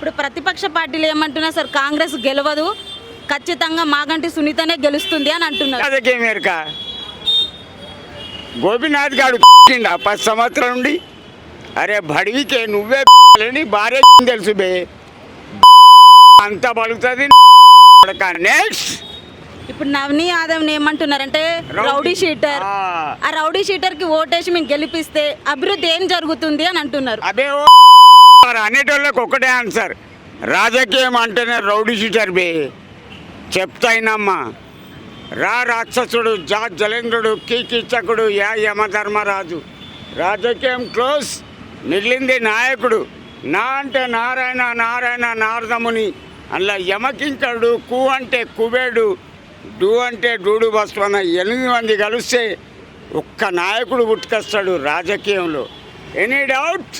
ఇప్పుడు ప్రతిపక్ష పార్టీలు ఏమంటున్నారు సార్ కాంగ్రెస్ గెలవదు. ఖచ్చితంగా మాగంటి సునీతనే గెలుస్తుంది అని అంటున్నారు. గోపినాథ్ గారు పది సంవత్సరం నుండి అరే బడివికే నువ్వే భార్య తెలుసు బే? అంత బలుగుతుంది నెక్స్ట్ ఇప్పుడు నవనీ యాదవ్ని ఏమంటున్నారంటే రౌడీ. షీటర్. ఆ. రౌడీ షీటర్కి ఓటేసి మేము గెలిపిస్తే అభివృద్ధి ఏం జరుగుతుంది అని అంటున్నారు. ఓ మరి అనేటోళ్ళకి ఒకటే ఆన్సర్. రాజకీయం అంటేనే రౌడీ షీటర్ బే. చెప్తాయినమ్మా. రా రాక్షసుడు జా జలేంద్రుడు కీకీచకుడు యా యమధర్మరాజు. రాజకీయం క్లోజ్ మిగిలింది నాయకుడు. నా అంటే నారాయణ నారాయణ నారదముని అలా యమకింకరుడు కు అంటే కుబేడు డు అంటే డూడు బస్వన ఎనిమిది మంది కలిస్తే ఒక్క నాయకుడు పుట్టుకొస్తాడు రాజకీయంలో. Any doubt?